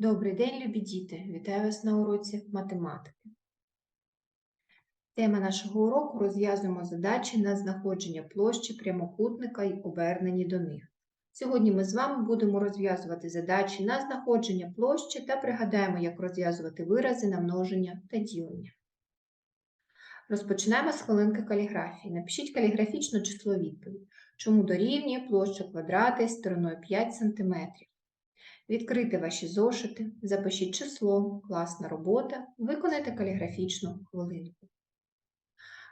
Добрий день, любі діти! Вітаю вас на уроці математики. Тема нашого уроку розв'язуємо задачі на знаходження площі прямокутника і обернені до них. Сьогодні ми з вами будемо розв'язувати задачі на знаходження площі та пригадаємо, як розв'язувати вирази на множення та ділення. Розпочинаємо з хвилинки каліграфії. Напишіть каліграфічну число відповідь, чому дорівнює площа квадрата із стороною 5 см. Відкрийте ваші зошити, запишіть число, класна робота, виконайте каліграфічну хвилинку.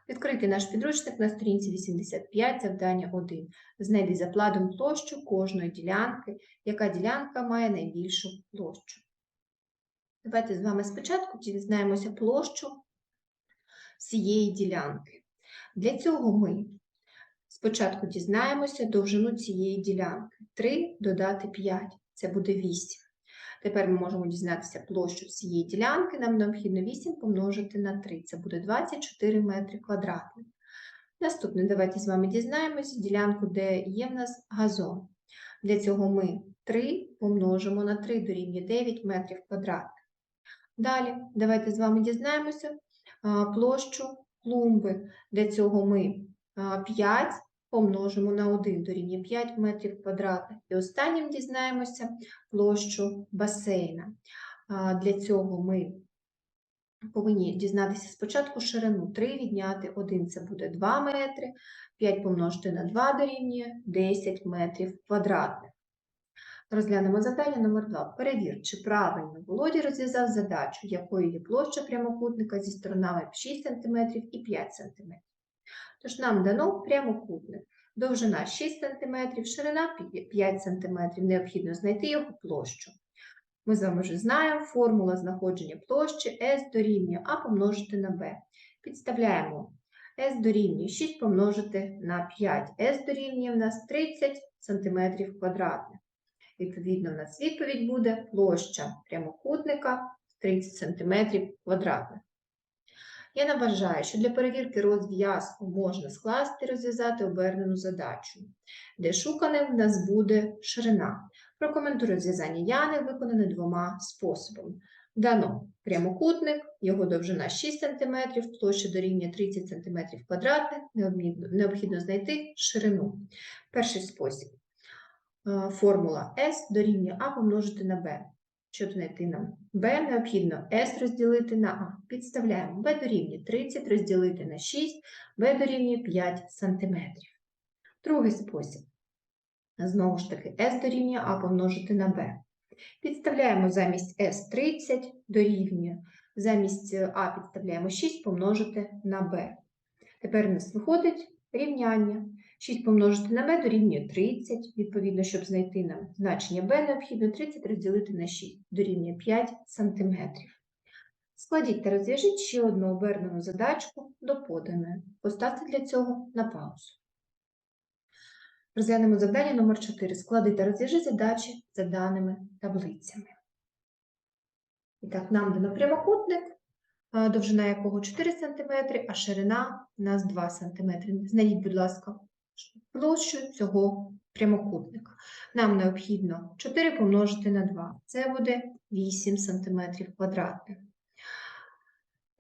Відкрийте наш підручник на сторінці 85, завдання 1. Знайди за планом площу кожної ділянки, яка ділянка має найбільшу площу. Давайте з вами спочатку дізнаємося площу всієї ділянки. Для цього ми спочатку дізнаємося довжину цієї ділянки. 3 додати 5 це буде 8. Тепер ми можемо дізнатися площу всієї ділянки. Нам необхідно 8 помножити на 3. Це буде 24 метри квадратних. Наступне, давайте з вами дізнаємося ділянку, де є в нас газон. Для цього ми 3 помножимо на 3 дорівнює 9 метрів квадратних. Далі, давайте з вами дізнаємося площу клумби. Для цього ми 5 помножимо на 1 дорівнює 5 метрів квадратних. І останнім дізнаємося площу басейна. Для цього ми повинні дізнатися спочатку ширину 3 відняти 1 це буде 2 метри, 5 помножити на 2 дорівнює 10 метрів квадратних. Розглянемо завдання номер 2. Перевір, чи правильно Володя розв'язав задачу, якою є площа прямокутника зі сторонами 6 см і 5 см. Тож нам дано прямокутник. Довжина 6 см, ширина 5 см. Необхідно знайти його площу. Ми з вами вже знаємо формула знаходження площі S дорівнює А помножити на B. Підставляємо S дорівнює 6 помножити на 5. S дорівнює в нас 30 см квадратних. Відповідно, у нас відповідь буде площа прямокутника 30 см квадратних. Я набажаю, що для перевірки розв'язку можна скласти і розв'язати обернену задачу, де шуканим в нас буде ширина. Прокоментую розв'язання Яни виконане двома способами. Дано прямокутник, його довжина 6 см, площа дорівнює 30 см квадратних, необхідно знайти ширину. Перший спосіб. Е, формула S дорівнює А помножити на B. Щоб знайти нам b, необхідно s розділити на а. Підставляємо b дорівнює 30 розділити на 6, b дорівнює 5 см. Другий спосіб. Знову ж таки, s дорівнює а помножити на b. Підставляємо замість s 30 дорівнює, замість а підставляємо 6 помножити на b. Тепер у нас виходить рівняння. 6 помножити на b дорівнює 30. Відповідно, щоб знайти нам значення b, необхідно 30 розділити на 6, дорівнює 5 см. Складіть та розв'яжіть ще одну обернену задачку до поданої. Поставте для цього на паузу. Розглянемо завдання номер 4. Склади та розв'яжи задачі за даними таблицями. І так, нам дано прямокутник, довжина якого 4 см, а ширина у нас 2 см. Знайдіть, будь ласка, площу цього прямокутника. Нам необхідно 4 помножити на 2. Це буде 8 см квадратних.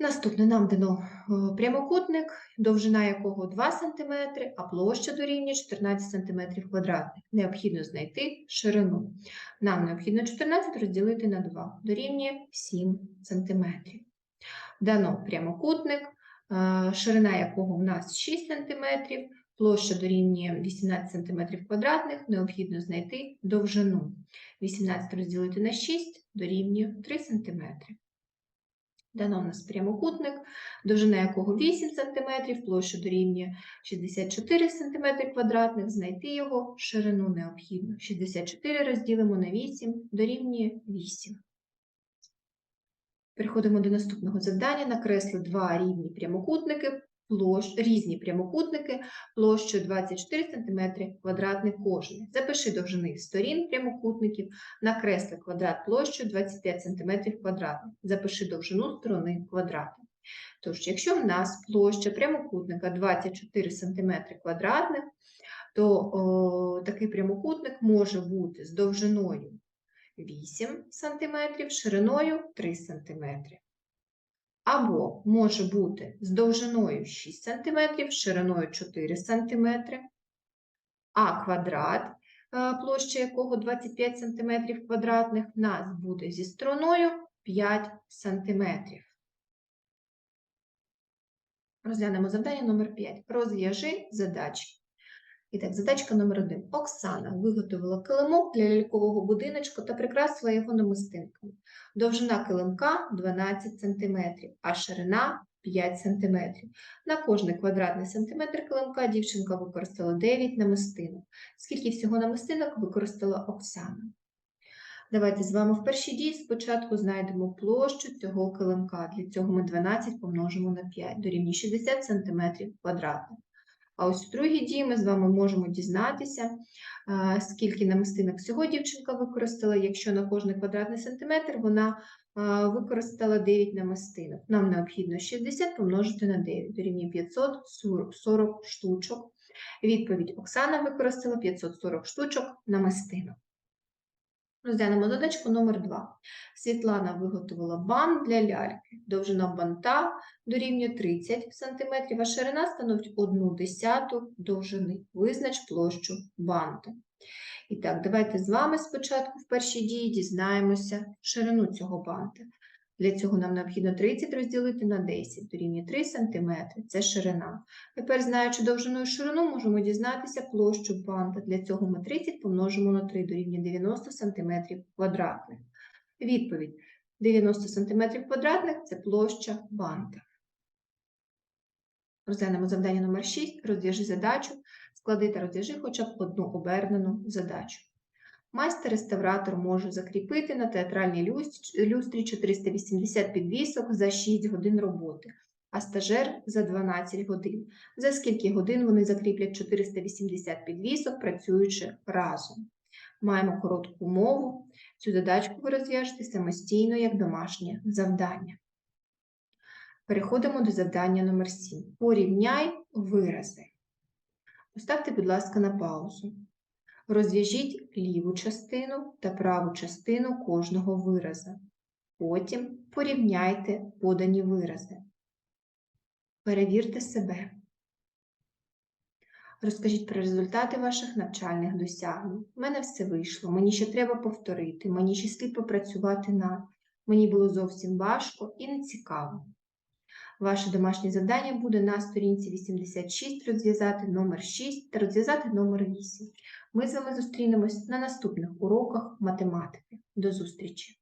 Наступне нам дано е, прямокутник, довжина якого 2 см, а площа дорівнює 14 см квадратних. Необхідно знайти ширину. Нам необхідно 14 розділити на 2, дорівнює 7 см. Дано прямокутник, е, ширина якого в нас 6 см, Площа дорівнює 18 см квадратних, необхідно знайти довжину. 18 розділити на 6 дорівнює 3 см. Дано у нас прямокутник, довжина якого 8 см, площа дорівнює 64 см квадратних, знайти його ширину необхідно. 64 розділимо на 8 дорівнює 8. Переходимо до наступного завдання. Накресли два рівні прямокутники площ, різні прямокутники площею 24 см квадратний кожний. Запиши довжини сторін прямокутників, накресли квадрат площею 25 см квадратний. Запиши довжину сторони квадрату. Тож, якщо в нас площа прямокутника 24 см квадратних, то о, такий прямокутник може бути з довжиною 8 см, шириною 3 см. Або може бути з довжиною 6 см, шириною 4 см, а квадрат, е, площа якого 25 см квадратних, в нас буде зі стороною 5 см. Розглянемо завдання номер 5. Розв'яжи задачі. І так, задачка номер 1. Оксана виготовила килимок для лялькового будиночка та прикрасила його намистинками. Довжина килимка 12 см, а ширина 5 см. На кожний квадратний сантиметр килимка дівчинка використала 9 намистинок. Скільки всього намистинок використала Оксана? Давайте з вами в першій дії спочатку знайдемо площу цього килимка. Для цього ми 12 помножимо на 5, дорівнює 60 см квадратних. А ось в другій дії ми з вами можемо дізнатися, скільки намистинок всього дівчинка використала, якщо на кожний квадратний сантиметр вона використала 9 намистинок. Нам необхідно 60 помножити на 9, дорівнює 540 штучок. Відповідь Оксана використала 540 штучок намистинок. Розглянемо задачку номер 2. Світлана виготовила бант для ляльки. Довжина банта дорівнює 30 см, а ширина становить 1 десяту довжини. Визнач площу банта. І так, давайте з вами спочатку в першій дії дізнаємося ширину цього банта. Для цього нам необхідно 30 розділити на 10, дорівнює 3 см, це ширина. Тепер, знаючи довжину і ширину, можемо дізнатися площу банта. Для цього ми 30 помножимо на 3, дорівнює 90 см квадратних. Відповідь 90 см квадратних – це площа банта. Розглянемо завдання номер 6. Розв'яжи задачу, склади та розв'яжи хоча б одну обернену задачу. Майстер-реставратор може закріпити на театральній люстрі 480 підвісок за 6 годин роботи, а стажер за 12 годин. За скільки годин вони закріплять 480 підвісок, працюючи разом? Маємо коротку мову. Цю задачку ви розв'яжете самостійно як домашнє завдання. Переходимо до завдання номер 7. Порівняй вирази. Поставте, будь ласка, на паузу. Розв'яжіть ліву частину та праву частину кожного вираза. Потім порівняйте подані вирази. Перевірте себе. Розкажіть про результати ваших навчальних досягнень. У мене все вийшло, мені ще треба повторити, мені ще слід попрацювати над. Мені було зовсім важко і нецікаво. Ваше домашнє завдання буде на сторінці 86 розв'язати номер 6 та розв'язати номер 8. Ми з вами зустрінемось на наступних уроках математики. До зустрічі!